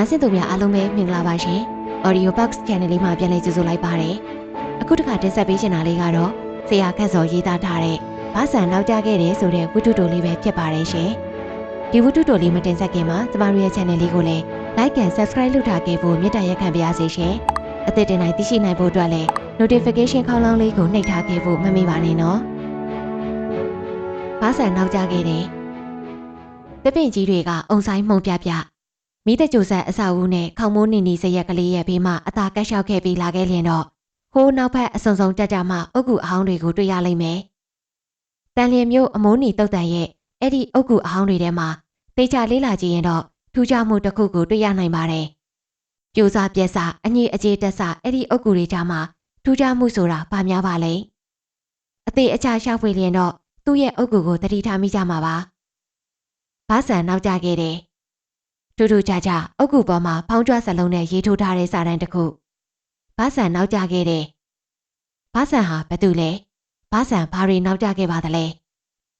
နားဆင်သူများအားလုံးပဲမင်္ဂလာပါရှင် Audio Box Channel လေးမှာပြန်လည်ကြိုဆိုလိုက်ပါတယ်အခုတစ်ခါတင်ဆက်ပေးချင်တာလေးကတော့ဆရာခန့်စောရေးသားထားတဲ့ဘာဆန်နောက်ကျခဲ့တယ်ဆိုတဲ့ဝတ္ထုတိုလေးပဲဖြစ်ပါတယ်ရှင်ဒီဝတ္ထုတိုလေးမတင်ဆက်ခင်မှာကျမတို့ရဲ့ channel လေးကိုလည်း like and subscribe လုပ်ထားခဲ့ဖို့မေတ္တာရက်ခံပါရစေရှင်အသစ်တင်တိုင်းသိရှိနိုင်ဖို့အတွက်လည်း notification ခေါင်းလောင်းလေးကိုနှိပ်ထားခဲ့ဖို့မမေ့ပါနဲ့နော်ဘာဆန်နောက်ကျခဲ့တယ်တပင့်ကြီးတွေကအုံဆိုင်မှုန်ပြပြ မိသက်ကြိုဆက်အစာဦးနဲ့ခေါမိုးနီနီစရက်ကလေးရဲ့ဘေးမှာအသာကက်လျှောက်ခဲ့ပြီးလာခဲ့လျင်တော့ဟိုးနောက်ဖက်အစုံစုံကြကြမှအုတ်ကူအဟောင်းတွေကိုတွေ့ရလိမ့်မယ်။တန်လျင်မျိုးအမိုးနီတုတ်တန်ရဲ့အဲ့ဒီအုတ်ကူအဟောင်းတွေထဲမှာတေချာလေးလာကြည့်ရင်တော့ထူးခြားမှုတစ်ခုကိုတွေ့ရနိုင်ပါတယ်။ပြိုစားပြက်စားအညီအကျေတက်စားအဲ့ဒီအုတ်ကူတွေကြားမှာထူးခြားမှုဆိုတာဘာများပါလဲ။အသေးအချာရှာဖွေလျင်တော့သူ့ရဲ့အုတ်ကူကိုတတိထားမိကြမှာပါ။ဘာဆန်နောက်ကျခဲ့တယ်။ ထူးထူးခြားခြားအုတ်ကူပေါ်မှာဖောင်းကြွစလုံးနဲ့ရေးထိုးထားတဲ့စာတမ်းတစ်ခုဘာဆန်နောက်ကျခဲ့တယ်။ဘာဆန်ဟာဘာတူလဲ။ဘာဆန်ဘာတွေနောက်ကျခဲ့ပါသလဲ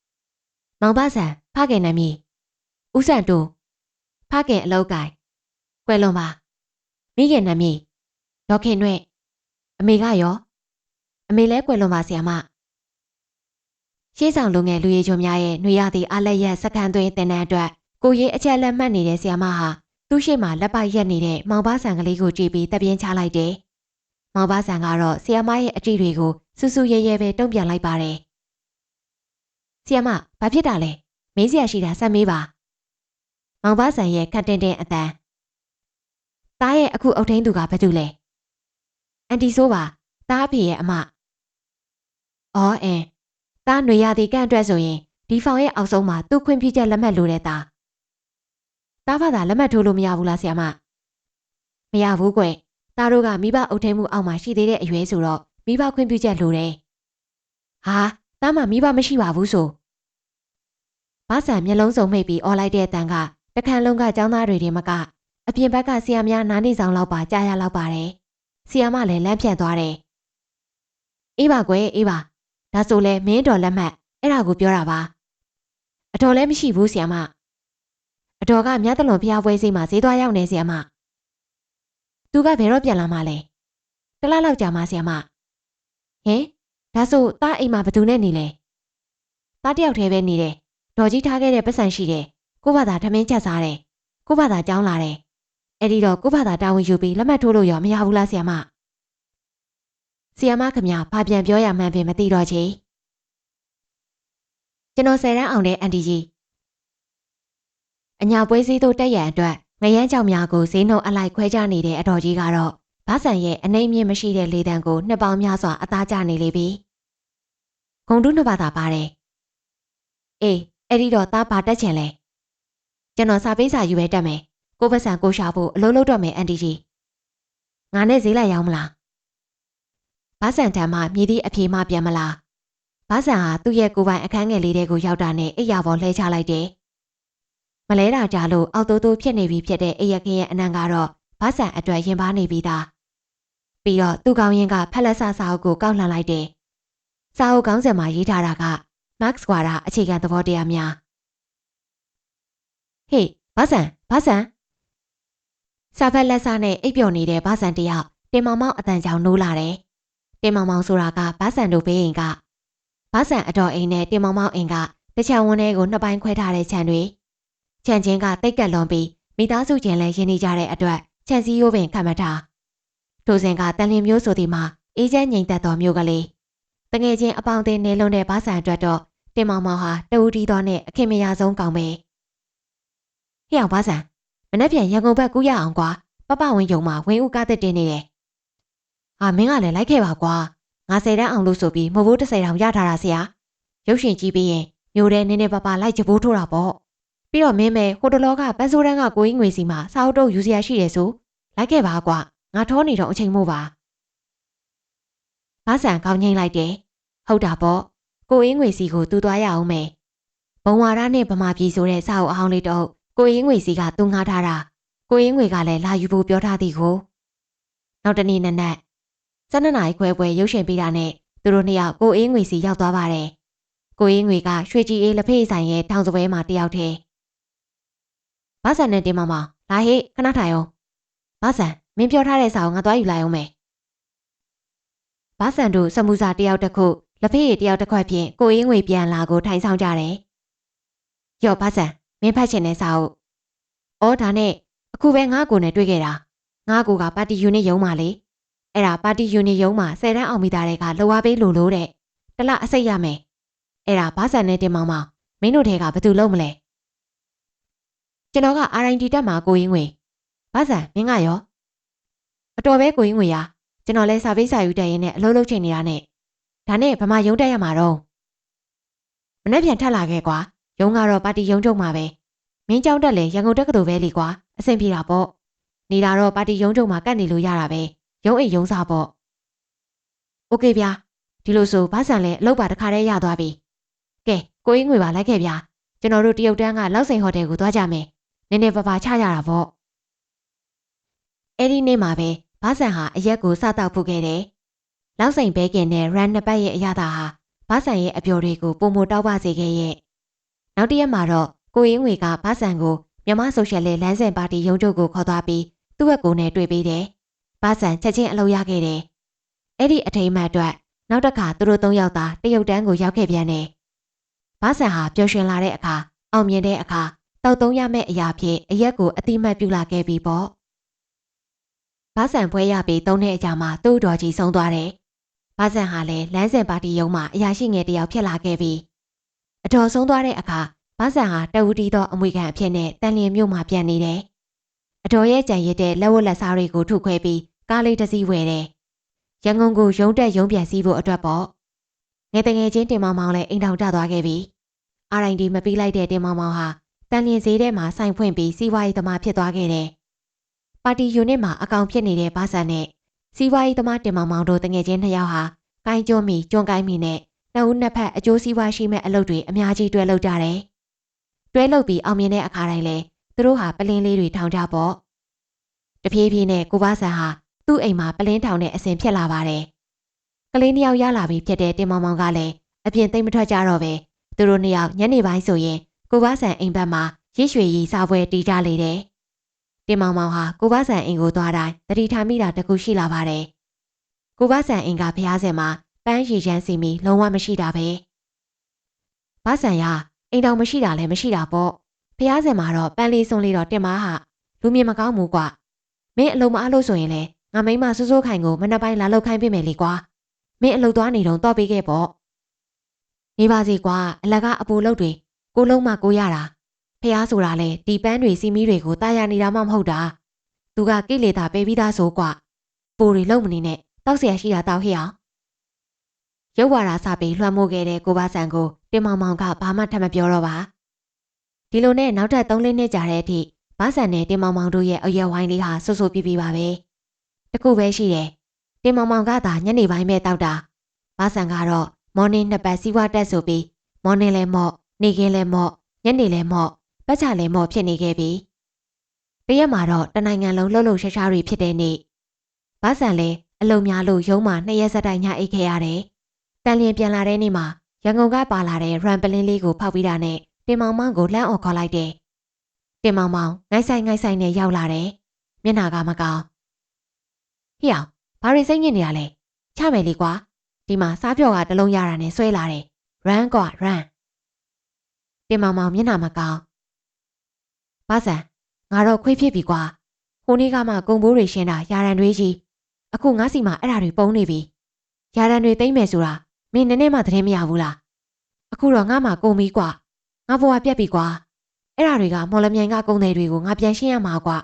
။မောင်ဘာဆန်ဖခင်နာမည်ဦးဆန်တူဖခင်အလောက်ကင်ကွယ်လွန်ပါမိခင်နာမည်ဒေါက်ခင်နှဲ့အမေကရောအမေလဲကွယ်လွန်ပါဆီယမရှေးဆောင်လူငယ်လူရည်ချုံများရဲ့ຫນွေရသည့်အလက်ရက်စက္ကန့်သွင်းတင်တဲ့အတွက် ကိုရေးအချက်လက်မှတ်နေတဲ့ဆီယမဟာသူ့ရှိမှလက်ပိုက်ရက်နေတဲ့မောင်ဘာဆန်ကလေးကိုကြည့်ပြီးတပြင်းချလိုက်တယ်။မောင်ဘာဆန်ကတော့ဆီယမရဲ့အကြည့်တွေကိုစူးစူးရဲရဲပဲတုံ့ပြန်လိုက်ပါတယ်။ဆီယမဘာဖြစ်တာလဲ။မေးစရာရှိတာဆက်မေးပါ။မောင်ဘာဆန်ရဲ့ခတ်တင်တင်အတန်။တားရဲ့အခုအုတ်ထင်းသူကဘာတူလဲ။အန်တီဆိုးပါ။တားအဖေရဲ့အမ။အော်အင်း။တားຫນွေရသည်ကန့်အတွက်ဆိုရင်ဒီဖောင်ရဲ့အောက်ဆုံးမှာသူ့ခွင့်ပြုချက်လက်မှတ်လိုတဲ့ သား။တားဖသာလက်မှတ်ထိုးလို့မရဘူးလားဆရာမ။မရဘူးကွ။တားတို့ကမိဘအုပ်ထိန်မှုအောက်မှာရှိသေးတဲ့အရွယ်ဆိုတော့မိဘခွင့်ပြုချက်လိုတယ်။ဟာတားမှမိဘမရှိပါဘူးဆို။ဘာဆန်မျက်လုံးစုံမိတ်ပြီးអော်လိုက်တဲ့အတန်ကတခန်းလုံးကចောင်းသားတွေတင်မကအပြင်ဘက်ကဆီယာများနားနေဆောင်လောက်ပါကြားရလောက်ပါတယ်။ဆီယာမလည်းလမ်းဖြန့်သွားတယ်။အေးပါကွယ်အေးပါ။ဒါဆိုလဲမင်းတော်လက်မှတ်အဲ့ဒါကိုပြောတာပါ။အတော်လည်းမရှိဘူးဆီယာမ။ အတော်ကမြတ်တလွန်ဖျားပွဲစီမှာဈေးသွားရောက်နေဆီယာမ။သူကဘယ်တော့ပြန်လာမှလဲ။တလားလောက်ကြာမှဆီယာမ။ဟင်ဒါဆိုတားအိမ်မှာဘသူနဲ့နေလဲ။တားတယောက်တည်းပဲနေတယ်။ဒေါ်ကြီးထားခဲ့တဲ့ပတ်စံရှိတယ်။ကို့ဘာသာထမင်းချက်စားတယ်။ကို့ဘာသာကြောင်းလာတယ်။အဲ့ဒီတော့ကို့ဘာသာတာဝန်ယူပြီးလက်မှတ်ထိုးလို့ရောမရဘူးလားဆီယာမ။ဆီယာမခမဘာပြန်ပြောရမှန်းပင်မသိတော့ချေ။ကျွန်တော်ဆယ်တန်းအောင်တဲ့အန်တီကြီး အညာပွဲစည်းတို့တက်ရန်အတွက်ငရမ်းကြောင်များကိုဈေးနှုန်းအလိုက်ခွဲကြနေတဲ့အတော်ကြီးကတော့ဘာဆန်ရဲ့အနေအမြင့်မရှိတဲ့လေတံကိုနှစ်ပေါင်းများစွာအသားကျနေလေပြီ။ဂုံတုနှစ်ပါးသာပါတယ်။အေးအဲ့ဒီတော့သားဘာတက်ချင်လဲ။ကျွန်တော်စာပေးစာယူပဲတက်မယ်။ကိုပဆန်ကိုရှာဖို့အလုံးလုံးတော့မယ်အန်တီကြီး။ငါနဲ့ဈေးလိုက်ရောင်းမလား။ဘာဆန်တမ်းမှမြည်သည့်အပြေမှပြန်မလား။ဘာဆန်ဟာသူ့ရဲ့ကိုယ်ပိုင်အခန်းငယ်လေးတွေကိုရောက်တာနဲ့အိယာပေါ်လှဲချလိုက်တယ်။ မလဲတာကြလို့အောက်တိုးတိုးဖြစ်နေပြီဖြစ်တဲ့အိယကရဲ့အနံကတော့ဘာဆန်အတွက်ရင်ပါနေပြီးသား။ပြီးတော့သူ့ကောင်းရင်ကဖက်လက်ဆစာအုပ်ကိုကောက်လှန်လိုက်တယ်။စာအုပ်ကောင်းစင်မှာရေးထားတာက Max ကွာတာအခြေခံသဘောတရားများ။ဟေးဘာဆန်ဘာဆန်စာဖက်လက်စာနဲ့အိပ်ပျော်နေတဲ့ဘာဆန်တယောက်တင်မောင်မောင်အတန်ကြောင်နိုးလာတယ်။တင်မောင်မောင်ဆိုတာကဘာဆန်တို့ဘေးအိမ်ကဘာဆန်အတော်အိမ်နဲ့တင်မောင်မောင်အိမ်ကတချံဝန်းထဲကိုနှစ်ပိုင်းခွဲထားတဲ့ခြံတွေ ခြံချင်းကတိတ်ကက်လွန်ပြီးမိသားစုချင်းလည်းရင်းနေကြတဲ့အတွက်ခြံစည်းရိုးပင်ခံမထားထိုစဉ်ကတန်လင်းမျိုးဆိုသည်မှာအေးချမ်းငြိမ်သက်သောမျိုးကလေးတငယ်ချင်းအပေါင်းအသင်းနေလုံးတဲ့ဘာဆန်အတွက်တော့တင်မောင်မောင်ဟာတဝူတီတော်နဲ့အခင်မရဆုံးကောင်းပဲဟဲ့အောင်ဘာဆန်မနေ့ပြန်ရန်ကုန်ဘက်ကူးရအောင်ကွာပပဝင်းယုံမှာဝင်းဦးကားတက်တင်နေတယ်ဟာမင်းကလည်းလိုက်ခဲ့ပါကွာငါဆယ်တန်းအောင်လို့ဆိုပြီးမဘိုးတစ်ဆယ်တောင်ရထားတာဆရာရုပ်ရှင်ကြည့်ပြီးရင်မျိုးတဲ့နင်းနေပပလိုက်ကြဘိုးထိုးတာပေါ့ ပြီးတော့မင်းမဲဟိုတလောကပန်းစိုးတန်းကကိုကြီးငွေစီမှာစာအုပ်တုပ်ယူစရာရှိတယ်ဆိုလိုက်ခဲ့ပါကွာငါထောနေတော့အချိန်မို့ပါဘာဆန်ကောင်းငိမ့်လိုက်တယ်ဟုတ်တာပေါ့ကိုအင်းငွေစီကိုတူသွားရအောင်မယ်ဘုံဝါရနဲ့ဗမာပြည်ဆိုတဲ့စာအုပ်အဟောင်းလေးတော့ကိုအင်းငွေစီကသူငှားထားတာကိုအင်းငွေကလည်းလာယူဖို့ပြောထားသည်ကိုနောက်တနေ့နက်နက်12နာရီခွဲပွဲရုပ်ရှင်ပေးတာနဲ့သူတို့နှစ်ယောက်ကိုအင်းငွေစီရောက်သွားပါတယ်ကိုအင်းငွေကရွှေကြည်အေးလက်ဖေးဆိုင်ရဲ့ထောင်စပွဲမှာတယောက်တည်း ဘာဆန်နဲ့တင်မမလာဟေ့ခဏထိုင်အောင်ဘာဆန်မင်းပြောထားတဲ့စာကိုငါသွားယူလိုက်အောင်မယ်ဘာဆန်တို့စမှုစာတယောက်တစ်ခုလက်ဖေးရည်တယောက်တစ်ခွက်ဖြင့်ကိုရင်းငွေပြန်လာကိုထိုင်ဆောင်ကြတယ်ယော့ဘာဆန်မင်းဖတ်ချင်တဲ့စာအုပ်အော်ဒါနဲ့အခုပဲငါ့ကိုနဲ့တွေ့ခဲ့တာငါ့ကိုကပါတီယူနစ်ရုံးမှာလေအဲ့ဒါပါတီယူနစ်ရုံးမှာဆယ်တန်းအောင်မိသားတွေကလောဝါပေးလို့လို့တဲ့တလအစိတ်ရမယ်အဲ့ဒါဘာဆန်နဲ့တင်မောင်မောင်မင်းတို့ထဲကဘာသူလုံးမလဲ ကျွန်တော်က RND တက်မှာကိုရင်းငွေဘာဆန်မင်းကရောအတော်ပဲကိုရင်းငွေရကျွန်တော်လဲစာပေးစာယူတက်ရင်းနဲ့အလုပ်လုပ်ချင်နေတာနဲ့ဒါနဲ့ဗမာရုံးတက်ရမှာတော့မနေ့ပြန်ထက်လာခဲ့ကွာရုံးကတော့ပါတီရုံးချုပ်မှာပဲမင်းကြောင်းတက်လေရန်ကုန်တက္ကသိုလ်ပဲလीကွာအဆင်ပြေတာပေါ့နေတာတော့ပါတီရုံးချုပ်မှာကတ်နေလို့ရတာပဲရုံးအိမ်ရုံးစားပေါ့โอเคဗျာဒီလိုဆိုဘာဆန်လဲအလုပ်ပါတစ်ခါတည်းရသွားပြီကဲကိုရင်းငွေပါလိုက်ခဲ့ဗျာကျွန်တော်တို့တရုတ်တန်းကလောက်စိန်ဟိုတယ်ကိုသွားကြမယ် နည်းနည်းပါးပါချကြတာပေါ့အဲ့ဒီနေ့မှာပဲဘာဆန်ဟာအရက်ကိုစတောက်ဖို့ခဲ့တယ်လောက်စိန်ဘဲကင်နဲ့ရန်နှစ်ပတ်ရဲ့အရသာဟာဘာဆန်ရဲ့အပျော်တွေကိုပုံမတောက်ပစေခဲ့ရဲ့နောက်တစ်ရက်မှာတော့ကိုရင်းငွေကဘာဆန်ကိုမြန်မာဆိုရှယ်လစ်လမ်းစဉ်ပါတီရုံးချုပ်ကိုခေါ်သွားပြီးသူ့ဘက်ကိုနဲ့တွေ့ပေးတယ်ဘာဆန်ချက်ချင်းအလုပ်ရခဲ့တယ်အဲ့ဒီအထိမ်းအမှတ်အတွက်နောက်တစ်ခါသူတို့သုံးယောက်သာတရုတ်တန်းကိုရောက်ခဲ့ပြန်တယ်ဘာဆန်ဟာပျော်ရွှင်လာတဲ့အခါအောင်မြင်တဲ့အခါ တောက်သုံးရမယ့်အရာဖြင့်အရက်ကိုအတိမတ်ပြုလာခဲ့ပြီပေါ့ဘာဆန်ဖွဲရပြီးသုံးတဲ့အကြာမှာသူ့တော်ကြီးဆုံးသွားတယ်ဘာဆန်ဟာလည်းလမ်းစဉ်ပါတီရုံးမှာအရာရှိငယ်တယောက်ဖြစ်လာခဲ့ပြီးအတော်ဆုံးသွားတဲ့အခါဘာဆန်ဟာတဝူတီသောအမွေခံအဖြစ်နဲ့တန်လျင်မြို့မှာပြန်နေတယ်အတော်ရဲ့ကြံရစ်တဲ့လက်ဝတ်လက်စားတွေကိုထုခွဲပြီးကားလေးတစ်စီးဝယ်တယ်ရန်ကုန်ကိုရုံးတက်ရုံးပြန်စီးဖို့အတွက်ပေါ့ငယ်တငယ်ချင်းတင်မောင်မောင်လည်းအိမ်ထောင်ကျသွားခဲ့ပြီ RND မပြီးလိုက်တဲ့တင်မောင်မောင်ဟာ တန်လျင်ဈေးထဲမှာစိုင်ဖွင့်ပြီးစီးပွားရေးသမားဖြစ်သွားခဲ့တယ်။ပါတီယူနစ်မှာအကောင်ဖြစ်နေတဲ့ဘာဆန်နဲ့စီးပွားရေးသမားတင်မောင်မောင်တို့တငယ်ချင်းနှစ်ယောက်ဟာကိုင်းကျွန်းမီကျွန်းကိုင်းမီနဲ့နှစ်ဦးနှစ်ဖက်အကျိုးစီးပွားရှိမဲ့အလုပ်တွေအများကြီးတွဲလုပ်ကြတယ်။တွဲလုပ်ပြီးအောင်မြင်တဲ့အခါတိုင်းလဲသူတို့ဟာပလင်းလေးတွေထောင်ကြပေါ့။တဖြည်းဖြည်းနဲ့ကိုဘာဆန်ဟာသူ့အိမ်မှာပလင်းထောင်တဲ့အစဉ်ဖြစ်လာပါတယ်။ကလေးနှစ်ယောက်ရလာပြီးဖြစ်တဲ့တင်မောင်မောင်ကလည်းအပြင်သိမ့်မထွက်ကြတော့ပဲသူတို့နှစ်ယောက်ညနေပိုင်းဆိုရင် ကိုဘာဆန်အိမ်ဘက်မှာရစ်ရွှေရီစားပွဲတီးကြလေတယ်။တင်မောင်မောင်ဟာကိုဘာဆန်အိမ်ကိုသွားတိုင်းတတိထားမိတာတခုရှိလာပါတယ်။ကိုဘာဆန်အိမ်ကဖျားစင်မှာပန်းရည်ချမ်းစီမီလုံးဝမရှိတာပဲ။ဘာဆန်ရအိမ်တော်မရှိတာလည်းမရှိတာပေါ့။ဖျားစင်မှာတော့ပန်းလေးစုံလေးတော့တင်မဟာလူမြင်မကောင်းဘူးကွာ။မင်းအလုံးမအားလို့ဆိုရင်လေငါမိမစိုးစိုးခိုင်ကိုမနှက်ပိုင်းလာလောက်ခိုင်းပေးမယ်လေကွာ။မင်းအလုပ်သွားနေတော့တော့ပေးခဲ့ပေါ့။နေပါစီကွာအလကားအပူလုတ်တွေ ကိုလုံးမကိုရတာဖះဆိုတာလေဒီပန်းတွေစီမီတွေကိုတာယာနေတာမှမဟုတ်တာသူကကိလေသာပေးပြီးသားဆိုကွာပူတွေလုံမနေနဲ့တောက်เสียရှိတာတောက်ဟိအောင်ရုပ်ဝါဒစပြီးလွှမ်းမိုးခဲ့တဲ့ကိုပါဆန်ကိုတင်မောင်မောင်ကဘာမှထပ်မပြောတော့ပါဒီလိုနဲ့နောက်ထပ်3လနှစ်ကြာတဲ့အထိဘာဆန်နဲ့တင်မောင်မောင်တို့ရဲ့အရွယ်ဝိုင်းလေးဟာဆူဆူပြပြပါပဲတခုပဲရှိတယ်တင်မောင်မောင်ကသာညနေပိုင်းပဲတောက်တာဘာဆန်ကတော့မော်နင်းနှစ်ပတ်စီးပွားတက်ဆိုပြီးမော်နင်းလဲမော့ နေခင်းလဲမော့ညနေလဲမော့ပတ်ချလဲမော့ဖြစ်နေခဲ့ပြီတရက်မှာတော့တနိုင်ငံလုံးလှုပ်လှုပ်ရှားရှားတွေဖြစ်တဲ့နေ့ဘာဆန်လဲအလုံများလို့ရုံးမှာနှစ်ရက်ဆက်တိုက်ညအိတ်ခဲ့ရတယ်တန်လျင်ပြန်လာတဲ့နေ့မှာရန်ကုန်ကပါလာတဲ့ရန်ပလင်းလေးကိုဖောက်ပြီးတာနဲ့တင်မောင်မောင်ကိုလှမ်းអော်ခေါ်လိုက်တယ်တင်မောင်မောင်ငိုက်ဆိုင်ငိုက်ဆိုင်နဲ့ရောက်လာတယ်မျက်နာကမကောင်းဟေ့အောင်ဘာတွေစိတ်ညစ်နေရလဲချမယ်လေကွာဒီမှာစားပြော့ကတလုံးရတာနဲ့ဆွဲလာတယ်ရန်ကွာရန် တင်မောင်မောင်မျက်နှာမကောင်းဘာဆန်ငါတော့ခွေးဖြစ်ပြီကွာဟိုနေ့ကမှကုံဘိုးတွေရှင်းတာယာရန်တွေကြီးအခုငါစီမှာအဲ့ဓာတွေပုံနေပြီယာရန်တွေသိမ့်မယ်ဆိုတာမင်းနည်းနည်းမှသတင်းမရဘူးလားအခုတော့ငါမှကုံပြီကွာငါဘဝပြက်ပြီကွာအဲ့ဓာတွေကမော်လမြိုင်ကကုံတွေတွေကိုငါပြန်ရှင်းရမှာကွာ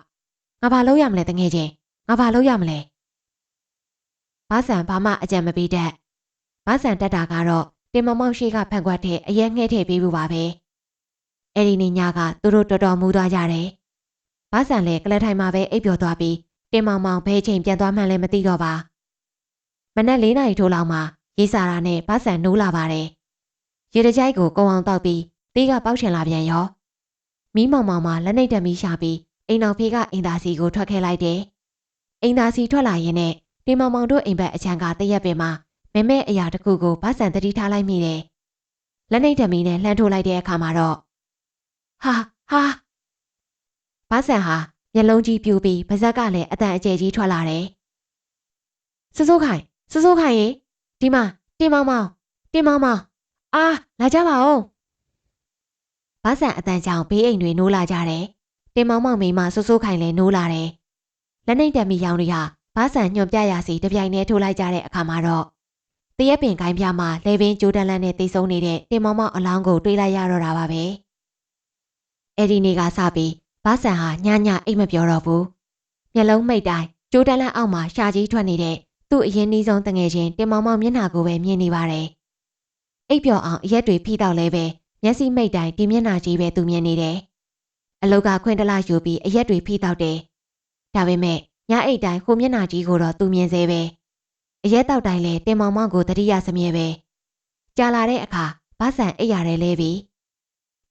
ငါဘာလုပ်ရမလဲတငယ်ချင်းငါဘာလုပ်ရမလဲဘာဆန်ဘာမှအကြံမပေးတတ်ဘာဆန်တက်တာကတော့တင်မမောက်ရှိကဖန်ခွက်တဲ့အရက်ငှဲ့ထည့်ပေးဖို့ပါပဲ အဲ့ဒီနေ့ညကသူတို့တော်တော်မူသွားကြတယ်။ဘာဆန်လဲကလထိုင်မှာပဲအိပ်ပျော်သွားပြီးတင်မောင်မောင်ဘဲချိန်ပြန်သွားမှန်းလည်းမသိတော့ပါ။မနက်၄နာရီထိုးလောက်မှာရေးစာရာနဲ့ဘာဆန်နိုးလာပါတယ်။ရေတကြိုက်ကိုကုံအောင်တောက်ပြီးတေးကပေါက်ချင်လာပြန်ရော။မီးမောင်မောင်မှာလက်နှိပ်တက်မီးရှာပြီးအိမ်တော်ဖေးကအင်သားစီကိုထွက်ခဲလိုက်တယ်။အိမ်သားစီထွက်လာရင်နဲ့တင်မောင်မောင်တို့အိမ်ဘက်အချမ်းကတရက်ပင်မှာမဲမဲအရာတစ်ခုကိုဘာဆန်တတိထားလိုက်မိတယ်။လက်နှိပ်တက်မီးနဲ့လှမ်းထိုးလိုက်တဲ့အခါမှာတော့ ဟာဟာဘာဆန်ဟာမျက်လုံးကြီးပြူပြီးပါဇက်ကလည်းအတန်အကျယ်ကြီးထွက်လာတယ်။စိုးစိုးခိုင်စိုးစိုးခိုင်ရေဒီမှာတင်မောင်မောင်တင်မောင်မောင်အာလာကြပါဦး။ဘာဆန်အတန်ကြောင့်ဘေးအိမ်တွေနိုးလာကြတယ်။တင်မောင်မောင်မိမစိုးစိုးခိုင်လည်းနိုးလာတယ်။လက်နှိပ်တက်မီရောင်တွေဟာဘာဆန်ညွန်ပြရစီတပြိုင်တည်းထိုးလိုက်ကြတဲ့အခါမှာတော့တရက်ပင်ကိုင်းပြမှာလေပင်ဂျိုးတန်လန်နဲ့တိတ်ဆုံးနေတဲ့တင်မောင်မောင်အလောင်းကိုတွေးလိုက်ရတော့တာပါပဲ။ အဲ့ဒီနေ့ကစပြီးဘာဆန်ဟာညညအိတ်မပြောတော့ဘူး။မျက်လုံးမိတ်တိုင်းဂျိုးတန်လန်အောက်မှာရှာကြီးထွက်နေတဲ့သူ့အရင်နှီးဆုံးတငယ်ချင်းတင်မောင်မောင်မျက်နှာကိုပဲမြင်နေပါတယ်။အိတ်ပြော်အောင်အရက်တွေဖိတော့လဲပဲမျက်စိမိတ်တိုင်းဒီမျက်နှာကြီးပဲသူမြင်နေတယ်။အလုတ်ကခွင့်တလားယူပြီးအရက်တွေဖိတော့တယ်။ဒါပေမဲ့ညအိတ်တိုင်းကိုမျက်နှာကြီးကိုတော့သူမြင်စေပဲ။အရက်တောက်တိုင်းလဲတင်မောင်မောင်ကိုတတိယစမြဲပဲ။ကြာလာတဲ့အခါဘာဆန်အိတ်ရတယ်လဲပြီ။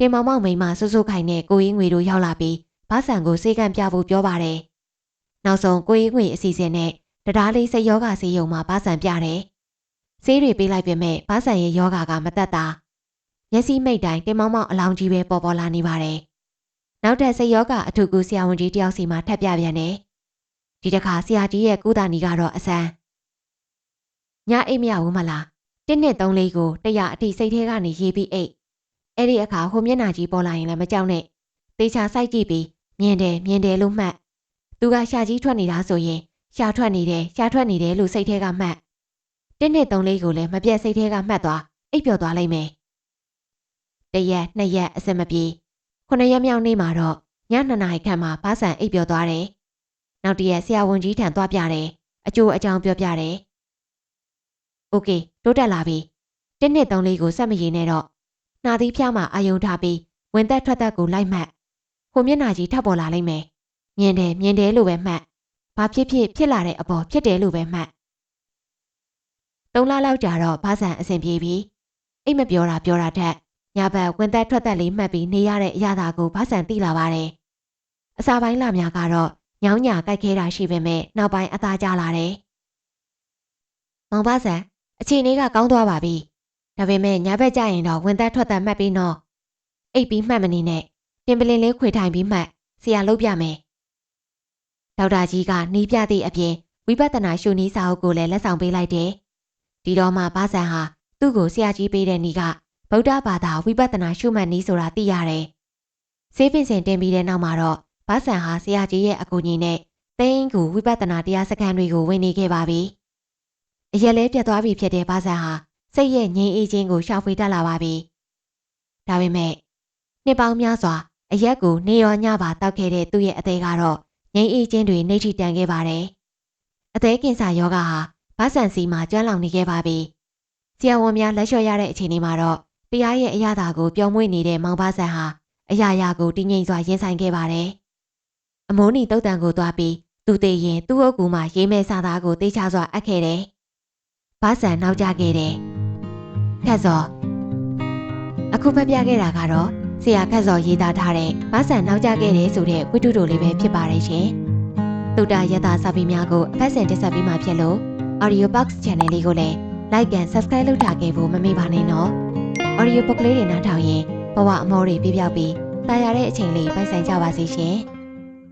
တင်မောင်မောင်မိမဆူဆူခိုင်နဲ့ကိုရင်းငွေတို့ရောက်လာပြီးဘာဆန်ကိုစေကံပြဖို့ပြောပါတယ်။နောက်ဆုံးကိုရင်းငွေအစီအစဉ်နဲ့တရားလေးစိတ်ယောဂဆေးရုံမှာဘာဆန်ပြတယ်။ဆေးတွေပေးလိုက်ပေမဲ့ဘာဆန်ရဲ့ယောဂကမတက်တာ။မျက်စိမိတ်တိုင်းတင်မောင်မောင်အလောင်းကြီးပဲပေါ်ပေါ်လာနေပါတယ်။နောက်ထပ်စိတ်ယောဂအထူးကူဆရာဝန်ကြီးတယောက်စီမှာထပ်ပြပြန်တယ်။ဒီတစ်ခါဆရာကြီးရဲ့ကုသနီကတော့အဆန်းညအိတ်မရဘူးမလားတင်းနဲ့သုံးလေးကိုတရအထိစိတ်ထဲကနေရေးပြီးအိတ် အဲ့ဒီအခါဟိုမျက်နှာကြီးပေါ်လာရင်လည်းမကြောက်နဲ့သေချာစိုက်ကြည့်ပြီးမြင်တယ်မြင်တယ်လို့မှတ်သူကရှာကြီးထွက်နေတာဆိုရင်ရှာထွက်နေတယ်ရှာထွက်နေတယ်လို့စိတ်ထဲကမှတ်တင်းနဲ့သုံးလေးကိုလည်းမပြတ်စိတ်ထဲကမှတ်သွားအိပ်ပျော်သွားလိမ့်မယ်တရက်နှစ်ရက်အစမပြေခုနှစ်ရက်မြောက်နေ့မှာတော့ညနှစ်နာရီခန့်မှာဘာဆန်အိပ်ပျော်သွားတယ်နောက်တရက်ဆရာဝန်ကြီးထံသွားပြတယ်အကျိုးအကြောင်းပြောပြတယ်။ "โอเคတိုးတက်လာပြီ။တစ်နှစ်သုံးလေးကိုစက်မရည်နဲ့တော့ နှာသီးဖျားမှာအာယုံထားပြီးဝင်သက်ထွက်သက်ကိုလိုက်မှတ်။ဟိုမျက်နှာကြီးထပ်ပေါ်လာလိမ့်မယ်။မြင်တယ်မြင်တယ်လို့ပဲမှတ်။ဘာဖြစ်ဖြစ်ဖြစ်လာတဲ့အပေါ်ဖြစ်တယ်လို့ပဲမှတ်။သုံးလလောက်ကြာတော့ဘာဆန်အဆင်ပြေပြီ။အိတ်မပြောတာပြောတာထက်ညဘက်ဝင်သက်ထွက်သက်လေးမှတ်ပြီးနေရတဲ့အရာသာကိုဘာဆန်သိလာပါတယ်။အစာပိုင်းလများကတော့ညောင်းညာကြိုက်ခဲတာရှိပေမဲ့နောက်ပိုင်းအသားကျလာတယ်။မောင်ပါဆန်အခြေအနေကကောင်းသွားပါပြီ။ ဒါပေမဲ့ညာဘက်ကျရင်တော့ဝင်သက်ထွက်သက်မှတ်ပြီးတော့အိပ်ပြီးမှတ်မနေနဲ့ပြင်ပလင်လေးခွေထိုင်ပြီးမှတ်ဆရာလုပ်ပြမယ်။ဒေါက်တာကြီးကနှီးပြသည့်အပြင်ဝိပဿနာရှုနည်းစာအုပ်ကိုလည်းလက်ဆောင်ပေးလိုက်တယ်။ဒီတော့မှပါဆန်ဟာသူ့ကိုဆရာကြီးပေးတဲ့နီးကဗုဒ္ဓဘာသာဝိပဿနာရှုမှတ်နည်းဆိုတာသိရတယ်။ဆေးပင်စင်တင်ပြီးတဲ့နောက်မှာတော့ဘာဆန်ဟာဆရာကြီးရဲ့အကူအညီနဲ့သိန်းကူဝိပဿနာတရားစခန်းတွေကိုဝင်နေခဲ့ပါပြီ။အရက်လဲပြတ်သွားပြီဖြစ်တဲ့ဘာဆန်ဟာ စိတ်ရဲ့ငြိမ်အေးခြင်းကိုရှောင်ဖွေတတ်လာပါပြီ။ဒါပေမဲ့နှစ်ပေါင်းများစွာအရက်ကိုနေရောညပါတောက်ခဲ့တဲ့သူ့ရဲ့အသေးကတော့ငြိမ်အေးခြင်းတွေနှိမ့်ထိတန်ခဲ့ပါတယ်။အသေးကင်ဆာယောဂဟာဘာဆန်စီမှာကျွမ်းလောင်နေခဲ့ပါပြီ။ဆရာဝန်များလက်လျှော့ရတဲ့အချိန်လေးမှာတော့တရားရဲ့အရာသာကိုပျော်မွေ့နေတဲ့မောင်ဘာဆန်ဟာအရာရာကိုတည်ငြိမ်စွာရင်ဆိုင်ခဲ့ပါတယ်။အမိုးနီတုတ်တန်ကိုသွားပြီးသူတည်ရင်သူ့အုပ်ကူမှရေးမဲစာသားကိုတေးချစွာအပ်ခဲ့တယ်။ဘာဆန်နောက်ကျခဲ့တယ်။ ခက်စော်အခုဖတ်ပြခဲ့တာကတော့ဆရာခက်စော်ရေးသားထားတဲ့ဘာဆန်နောက်ကျခဲ့တယ်ဆိုတဲ့ဝိတုတိုလေးပဲဖြစ်ပါတယ်ရှင်။တုတ္တရတာစာပေများကိုအဖက်ဆန်တက်ဆက်ပေးမှဖြစ်လို့ Audio Box Channel လေးကိုလည်း Like and Subscribe လုပ်ထားခဲ့ဖို့မမေ့ပါနဲ့နော်။ Audio Book လေးတွေနားထောင်ရင်ဘဝအမောတွေပြပြောက်ပြီးတာယာတဲ့အချိန်လေးပိုင်ဆိုင်ကြပါစေရှင်။